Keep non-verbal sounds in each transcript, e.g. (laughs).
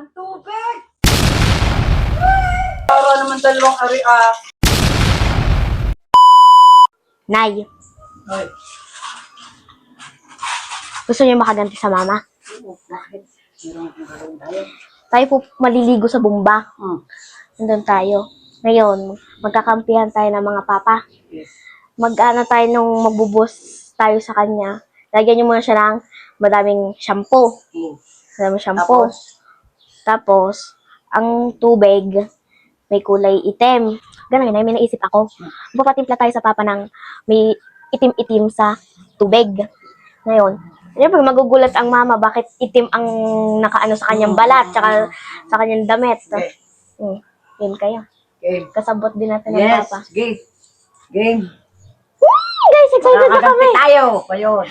Ang tubig! Para naman dalawang ari ah. Nay, Ay, gusto niyo makaganti sa mama? oo, bakit? Meron akong gagawin tayo. Tayo po maliligo sa bumba. Hmm. Nandun tayo. Ngayon, magkakampihan tayo ng mga papa. Yes. Mag-ano tayo nung magbubus tayo sa kanya. Lagyan niyo muna siya ng madaming shampoo. Oo. Madaming shampoo. Tapos, Tapos, ang tubig, may kulay itim. Ganun, may naisip ako. Papatimpla tayo sa papa ng may itim-itim sa tubig. Ngayon, Siyempre, magugulat ang mama bakit itim ang nakaano sa kanyang balat, tsaka sa kanyang damit. Okay. Hmm, game kayo. game. Kasabot din natin ng Yes, papa. game. Game. Hmm, guys, excited na kami. tayo. Ayun.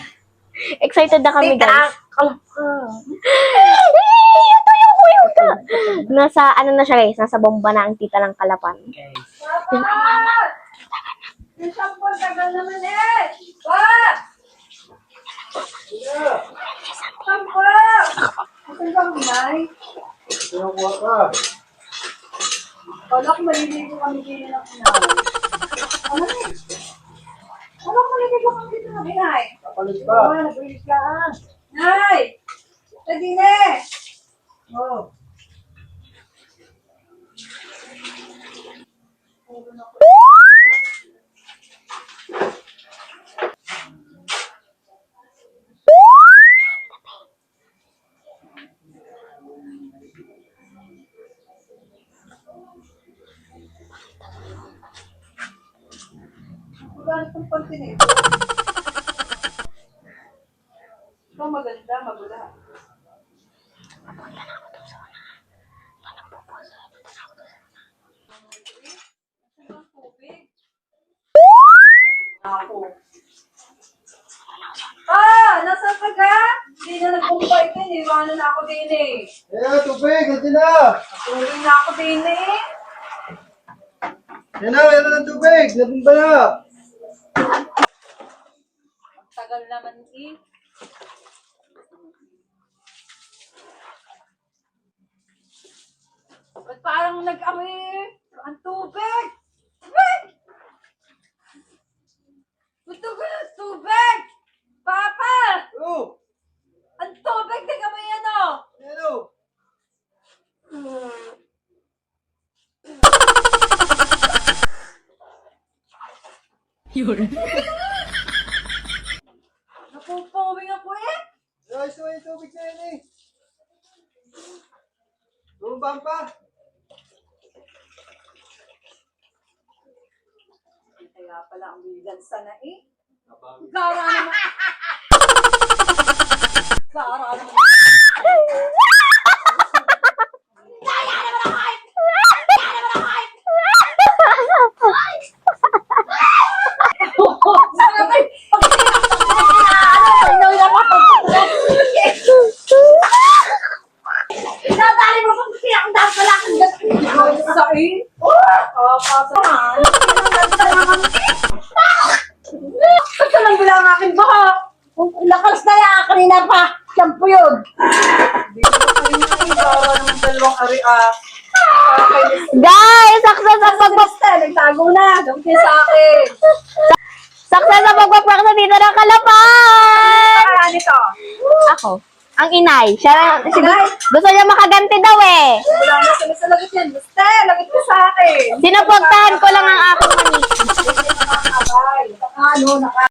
Excited na kami, Tita, guys. kalap (laughs) ka. Ito yung kuya ka. Nasa, ano na siya guys, nasa bomba na ang tita ng kalapan. Yung sampol, tagal naman eh! Pa! Sampol! Asan bang may? Kinukuha ka. Wala maliligo kami dito ng inay. Ano eh? Wala ko maliligo kami dito ng inay. Kapalit Oo, nag-release ka ah. Nay! Sa dine! Oh. Magkano itong pantin eh? Ikaw maganda, magula. Ako. Ah! Nasaan ka ga? Hindi na nagpumpay ka. Iniwanan na ako din eh. Eh, tubig, ganti na! Tuloy na ako din eh. Yan na, yan na ng tubig, nabumba na! Ang tagal naman eh. Nag-amoy ang tubig? Tubig! Gusto ko ng tubig! Papa! Oh! Ang tubig! Tingnan mo yan oh! Yan o! Napupawing ako eh! Ayos naman yung tubig na yan eh! Bumbang pa! Kaya pala ang bigan sana eh. Gara naman. (laughs) Gara naman. (laughs) Sarapay! Ano? Inulan ako. Nadali mo kung kaya ang dahil pala kang gano'n. Sa eh? Oh, pasahan. Ba't ka lang bilang akin baka? Kung lakas na yan, kanina pa. Siyampo yun. Hindi ko pa rin yung para naman dalawang ari ah. Guys, success ang pagpap... Basta, nagtago na. Gawin sa akin. Success ang pagpaprak sa tita ng kalapan! Ah, nito. Ako. Ang inay. Siya lang, si- Inay? gusto niya makaganti daw eh. Wala na sila sa lagot yan. Basta, lagot ka sa akin. Sinuportahan ko lang ang aking mani. Nakakabay. Ano, naka